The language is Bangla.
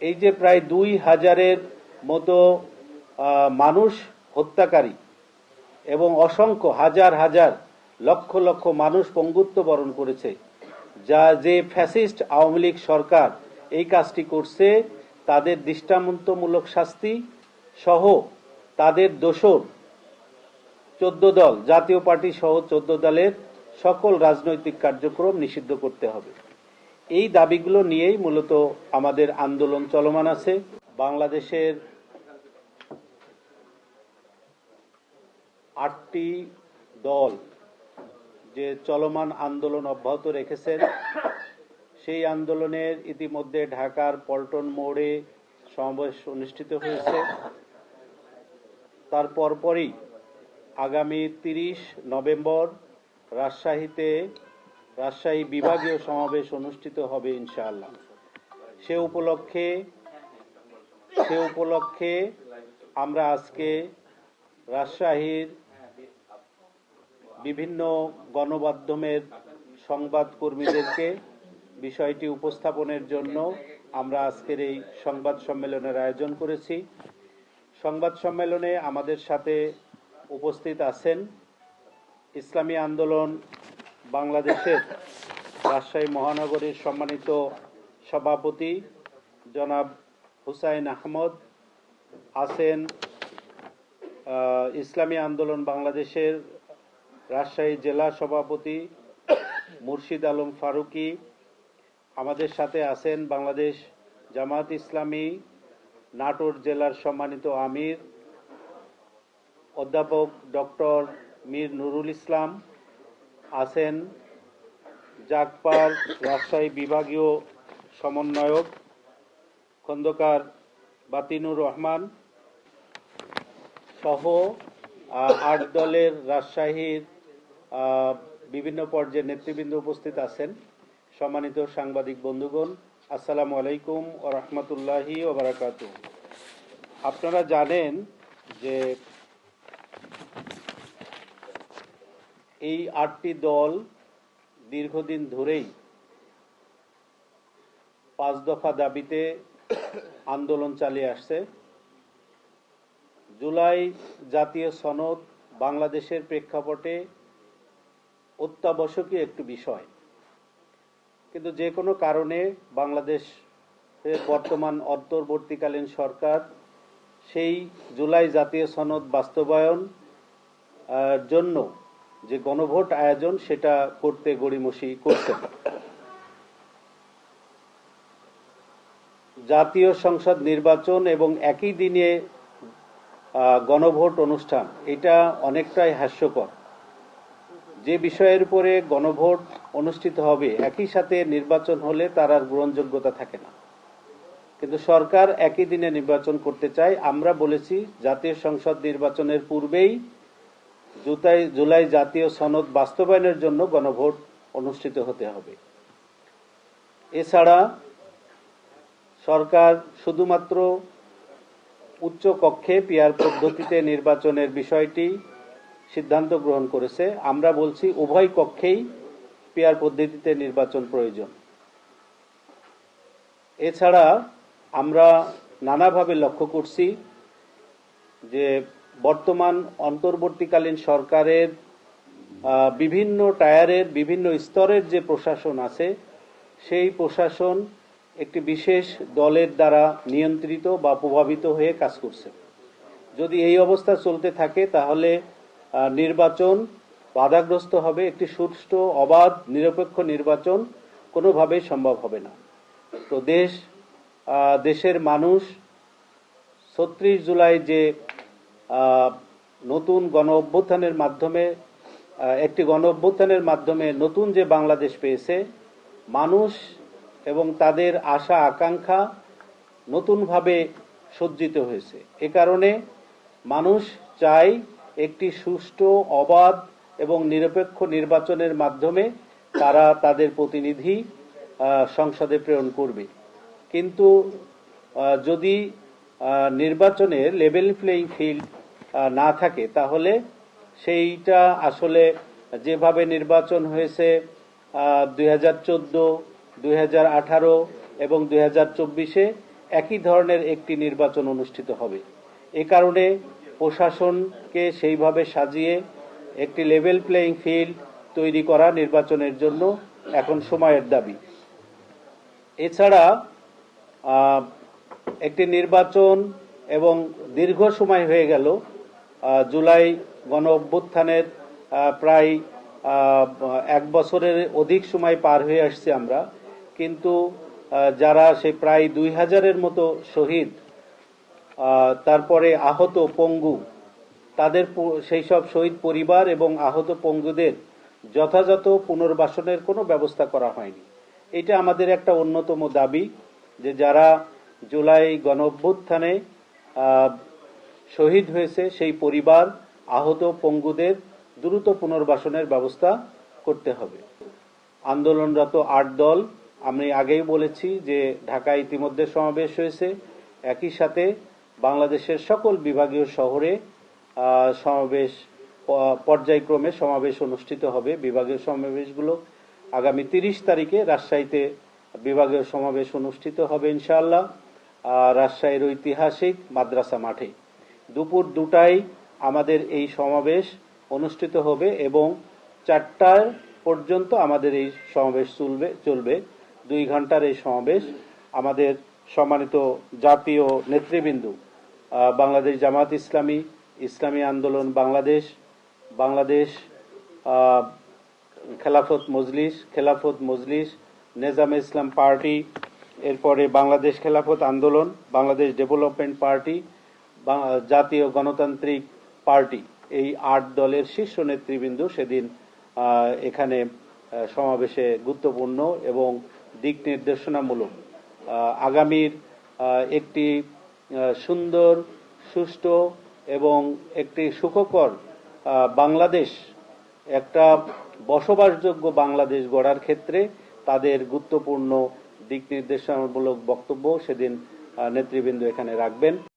এই যে প্রায় দুই হাজারের মতো মানুষ হত্যাকারী এবং অসংখ্য হাজার হাজার লক্ষ লক্ষ মানুষ পঙ্গুত্ব বরণ করেছে, যা যে ফ্যাসিস্ট আওয়ামী লীগ সরকার এই কাজটি করছে, তাদের দৃষ্টান্তমূলক শাস্তি সহ তাদের দোষর চোদ্দ দল, জাতীয় পার্টি সহ চোদ্দ দলের সকল রাজনৈতিক কার্যক্রম নিষিদ্ধ করতে হবে। এই দাবিগুলো নিয়েই মূলত আমাদের আন্দোলন চলমান আছে। বাংলাদেশের আটটি দল যে চলমান আন্দোলন অব্যাহত রেখেছেন, সেই আন্দোলনের ইতিমধ্যে ঢাকার পল্টন মোড়ে সমাবেশ অনুষ্ঠিত হয়েছে। তার পরপরই আগামী তিরিশ নভেম্বর রাজশাহীতে রাজশাহী বিভাগীয় সমাবেশ অনুষ্ঠিত হবে ইনশাআল্লাহ। সে উপলক্ষে সে উপলক্ষে আমরা আজকে রাজশাহীর বিভিন্ন গণমাধ্যমের সংবাদকর্মীদেরকে বিষয়টি উপস্থাপনের জন্য আমরা আজকের এই সংবাদ সম্মেলনের আয়োজন করেছি। সংবাদ সম্মেলনে আমাদের সাথে উপস্থিত আছেন ইসলামী আন্দোলন বাংলাদেশের রাজশাহী মহানগরীর সম্মানিত সভাপতি জনাব হুসাইন আহমদ, আছেন ইসলামী আন্দোলন বাংলাদেশের রাজশাহী জেলা সভাপতি মুর্শিদ আলম ফারুকি, আমাদের সাথে আছেন বাংলাদেশ জামাত ইসলামী নাটোর জেলার সম্মানিত আমির, অধ্যাপক ডক্টর মীর নুরুল ইসলাম আছেন জাগপার রাজশাহী বিভাগীয় সমন্বয়ক খন্দকার বাতিনুর রহমান সহ আট দলের রাজশাহীর বিভিন্ন পর্যায়ের নেতৃবৃন্দ উপস্থিত আছেন। সম্মানিত সাংবাদিক বন্ধুগণ, আসসালামু আলাইকুম ও রহমতুল্লাহি ও বারাকাত আপনারা জানেন যে এই আটটি দল দীর্ঘদিন ধরেই পাঁচ দফা দাবিতে আন্দোলন চালিয়ে আসছে। জুলাই জাতীয় সনদ বাংলাদেশের প্রেক্ষাপটে অত্যাবশ্যকীয় একটি বিষয়। কিন্তু যে কোনো কারণে বাংলাদেশের বর্তমান অন্তর্বর্তীকালীন সরকার সেই জুলাই জাতীয় সনদ বাস্তবায়ন জন্য যে গণভোট আয়োজন সেটা করতে গড়িমসি করছে জাতীয় সংসদ নির্বাচন এবং একই দিনে গণভোট অনুষ্ঠান, এটা অনেকটাই হাস্যকর। যে বিষয়ের উপরে গণভোট অনুষ্ঠিত হবে, একই সাথে নির্বাচন হলে তার আর গ্রহণযোগ্যতা থাকে না। কিন্তু সরকার একই দিনে নির্বাচন করতে চায়। আমরা বলেছি, জাতীয় সংসদ নির্বাচনের পূর্বেই জুতাই জুলাই জাতীয় সনদ বাস্তবায়নের জন্য গণভোট অনুষ্ঠিত হতে হবে। এছাড়া সরকার শুধুমাত্র উচ্চ কক্ষে পিয়ার পদ্ধতিতে নির্বাচনের বিষয়টি সিদ্ধান্ত গ্রহণ করেছে। আমরা বলছি উভয় কক্ষেই পিয়ার পদ্ধতিতে নির্বাচন প্রয়োজন। এছাড়া আমরা নানাভাবে লক্ষ্য করছি যে বর্তমান অন্তর্বর্তীকালীন সরকারের বিভিন্ন টায়ারের, বিভিন্ন স্তরের যে প্রশাসন আছে, সেই প্রশাসন একটি বিশেষ দলের দ্বারা নিয়ন্ত্রিত বা প্রভাবিত হয়ে কাজ করছে। যদি এই অবস্থা চলতে থাকে, তাহলে নির্বাচন বাধাগ্রস্ত হবে, একটি সুষ্ঠু, অবাধ, নিরপেক্ষ নির্বাচন কোনোভাবেই সম্ভব হবে না। তো দেশ দেশের মানুষ ছত্রিশ জুলাই যে নতুন গণ অভ্যুত্থানের মাধ্যমে একটি গণ অভ্যুত্থানের মাধ্যমে নতুন যে বাংলাদেশ পেয়েছে, মানুষ এবং তাদের আশা, আকাঙ্ক্ষা নতুনভাবে সজ্জিত হয়েছে। এ কারণে মানুষ চায় একটি সুষ্ঠু, অবাধ এবং নিরপেক্ষ নির্বাচনের মাধ্যমে তারা তাদের প্রতিনিধি সংসদে প্রেরণ করবে। কিন্তু যদি নির্বাচনের লেভেল প্লেইং ফিল্ড না থাকে, তাহলে সেইটা আসলে যেভাবে নির্বাচন হয়েছে দুই হাজার চোদ্দ, দুই হাজার আঠারো এবং দুই হাজার চব্বিশে একই ধরনের একটি নির্বাচন অনুষ্ঠিত হবে। এ কারণে প্রশাসনকে সেইভাবে সাজিয়ে একটি লেভেল প্লেয়িং ফিল্ড তৈরি করা নির্বাচনের জন্য এখন সময়ের দাবি। এছাড়া একটি নির্বাচন এবং দীর্ঘ সময় হয়ে গেল জুলাই গণ অভ্যুত্থানের প্রায় এক বছরের অধিক সময় পার হয়ে আসছে আমরা। কিন্তু যারা সেই প্রায় দুই হাজারের মতো শহীদ তারপরে আহত পঙ্গু, তাদের সেই সব শহীদ পরিবার এবং আহত পঙ্গুদের যথাযথ পুনর্বাসনের কোনো ব্যবস্থা করা হয়নি। এটা আমাদের একটা অন্যতম দাবি যে যারা জুলাই গণ অভ্যুত্থানে শহীদ হয়েছে সেই পরিবার, আহত পঙ্গুদের দ্রুত পুনর্বাসনের ব্যবস্থা করতে হবে। আন্দোলনরত আট দল, আমি আগেই বলেছি যে ঢাকায় ইতিমধ্যে সমাবেশ হয়েছে। একই সাথে বাংলাদেশের সকল বিভাগীয় শহরে সমাবেশ পর্যায়ক্রমে সমাবেশ অনুষ্ঠিত হবে। বিভাগীয় সমাবেশগুলো আগামী তিরিশ তারিখে রাজশাহীতে বিভাগীয় সমাবেশ অনুষ্ঠিত হবে ইনশাআল্লাহ। রাজশাহীর ঐতিহাসিক মাদ্রাসা মাঠে। দুপুর দুটায় আমাদের এই সমাবেশ অনুষ্ঠিত হবে এবং চারটার পর্যন্ত আমাদের এই সমাবেশ চলবে চলবে। দুই ঘণ্টার এই সমাবেশ। আমাদের সম্মানিত জাতীয় নেতৃবৃন্দ বাংলাদেশ জামাত ইসলামী ইসলামী আন্দোলন বাংলাদেশ বাংলাদেশ খেলাফত মজলিস খেলাফত মজলিস, নেজামে ইসলাম পার্টি, এরপরে বাংলাদেশ খেলাফত আন্দোলন, বাংলাদেশ ডেভেলপমেন্ট পার্টি জাতীয় গণতান্ত্রিক পার্টি, এই আট দলের শীর্ষ নেতৃবৃন্দ সেদিন এখানে সমাবেশে গুরুত্বপূর্ণ এবং দিক নির্দেশনামূলক আগামীর একটি সুন্দর, সুষ্ঠু এবং একটি সুখকর বাংলাদেশ, একটা বসবাসযোগ্য বাংলাদেশ গড়ার ক্ষেত্রে তাদের গুরুত্বপূর্ণ দিক নির্দেশনামূলক বক্তব্য সেদিন নেতৃবৃন্দ এখানে রাখবেন।